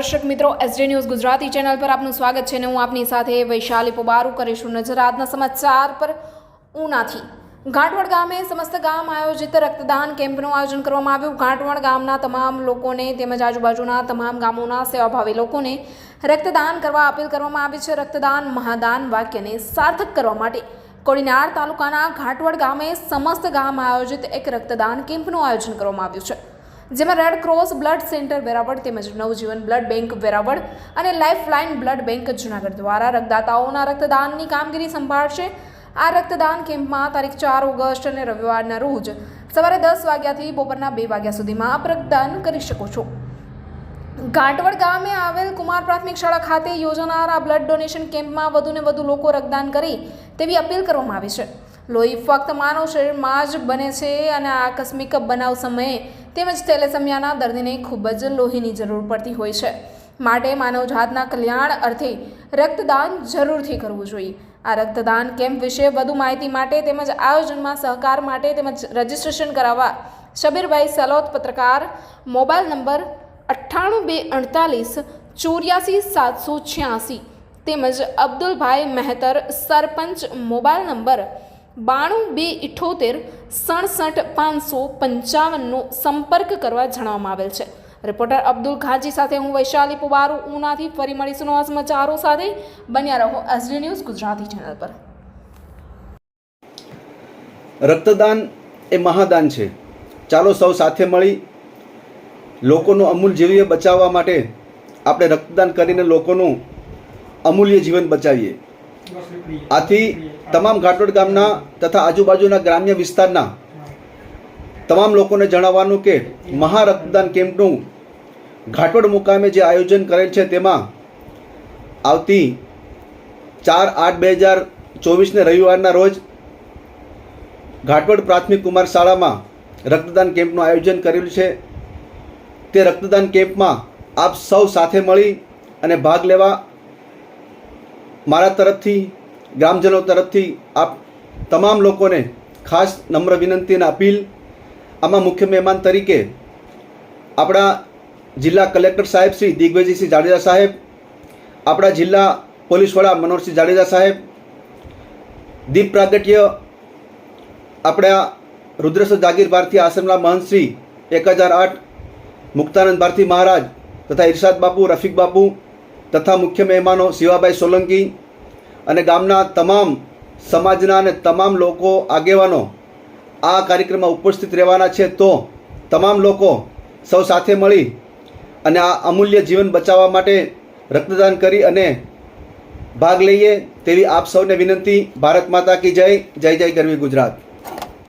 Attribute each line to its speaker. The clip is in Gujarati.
Speaker 1: દર્શક મિત્રો એસડી ન્યૂઝ ગુજરાતી ચેનલ પર આપનું સ્વાગત છે અને હું આપની સાથે વૈશાલી પોબારું કરીશું નજર. આજના સમાચાર પર ઉનાથી. ઘાટવડ ગામે સમસ્ત ગામ આયોજિત રક્તદાન કેમ્પનું આયોજન કરવામાં આવ્યું. ઘાટવડ ગામના તમામ લોકોને તેમજ આજુબાજુના તમામ ગામોના સેવાભાવી લોકોને રક્તદાન કરવા અપીલ કરવામાં આવી છે. રક્તદાન મહાદાન વાક્યને સાર્થક કરવા માટે કોડીનાર તાલુકાના ઘાટવડ ગામે સમસ્ત ગામ આયોજિત એક રક્તદાન કેમ્પનું આયોજન કરવામાં આવ્યું છે. જેમાં red cross blood centre Veraval તેમજ નવજીવન બ્લડ બેંક વેરાવળ અને life line blood bank Junagadh દ્વારા રક્તદાતાઓના રક્તદાનની કામગીરી સંભાળશે. આ રક્તદાન કેમ્પમાં તારીખ ચાર ઓગસ્ટ અને રવિવારના રોજ સવારે દસ વાગ્યાથી બપોરના બે વાગ્યા સુધીમાં આપ રક્તદાન કરી શકો છો. ઘાટવડ ગામે આવેલ કુમાર પ્રાથમિક શાળા ખાતે યોજાનાર આ બ્લડ ડોનેશન કેમ્પમાં વધુને વધુ લોકો રક્તદાન કરી તેવી અપીલ કરવામાં આવી છે. લોહી ફક્ત માનવ શરીરમાં જ બને છે અને આ આકસ્મિક બનાવ સમયે તેમજ તેલેસમિયાના દર્દીને ખૂબ જ લોહીની જરૂર પડતી હોય છે. માટે માનવજાતના કલ્યાણ અર્થે રક્તદાન જરૂરથી કરવું જોઈએ. આ રક્તદાન કેમ્પ વિશે વધુ માહિતી માટે તેમજ આયોજનમાં સહકાર માટે તેમજ રજિસ્ટ્રેશન કરાવવા શબીરભાઈ સલોત, પત્રકાર, મોબાઈલ નંબર અઠ્ઠાણું બે અડતાલીસ, ચોર્યાસી સાતસો છ્યાસી તેમજ અબ્દુલભાઈ મહેતર, સરપંચ, મોબાઈલ નંબર બાણું બે ઇઠોતેર સડસઠ પાંચસો પંચાવનનો સંપર્ક કરવા જણાવવામાં આવેલ છે. રિપોર્ટર અબ્દુલ ખાજી સાથે હું વૈશાલી પુબારુ. ઉનાથી ફરી મળીશું નવા સમાચારો સાથે. બન્યા રહો એસડી ન્યૂઝ ગુજરાતી ચેનલ પર.
Speaker 2: રક્તદાન એ મહાદાન છે. ચાલો સૌ સાથે મળી લોકોનું અમૂલ જીવીએ બચાવવા માટે આપણે રક્તદાન કરીને લોકોનું અમૂલ્ય જીવન બચાવીએ. આથી તમામ ઘાટોડ ગામના તથા આજુબાજુના ગ્રામ્ય વિસ્તારના તમામ લોકોને જણાવવાનું કે મહા રક્તદાન કેમ્પનું ઘાટોડ મુકામે જે આયોજન કરેલ છે તેમાં આવતી ચાર આઠ બે હજાર ચોવીસને રવિવારના રોજ ઘાટવડ પ્રાથમિક કુમાર શાળામાં રક્તદાન કેમ્પનું આયોજન કરેલું છે. તે રક્તદાન કેમ્પમાં આપ સૌ સાથે મળી અને ભાગ લેવા મારા તરફથી, ગ્રામજનો તરફથી આપ તમામ લોકોને ખાસ નમ્ર વિનંતી અને અપીલ. આમાં મુખ્ય મહેમાન તરીકે આપણા જિલ્લા કલેક્ટર સાહેબ શ્રી દિગ્વિજયસિંહ જાડેજા સાહેબ, આપણા જિલ્લા પોલીસ વડા મનોહરસિંહ જાડેજા સાહેબ, દીપ પ્રાગટ્ય, આપણા રુદ્રસ્વ જાગીર ભારતી આશ્રમના મહંત એક હજાર આઠ, મુક્તાનંદ ભારતી મહારાજ તથા ઇરશાદ બાપુ, રફીક બાપુ તથા મુખ્ય મહેમાનો શિવાભાઈ સોલંકી અને ગામના તમામ સમાજના અને તમામ લોકો આગેવાનો આ કાર્યક્રમમાં ઉપસ્થિત રહેવાના છે. તો તમામ લોકો સૌ સાથે મળી અને આ અમૂલ્ય જીવન બચાવવા માટે રક્તદાન કરી અને ભાગ લઈએ તેવી આપ સૌને વિનંતી. ભારત માતા કી જય જય જય ગરવી ગુજરાત.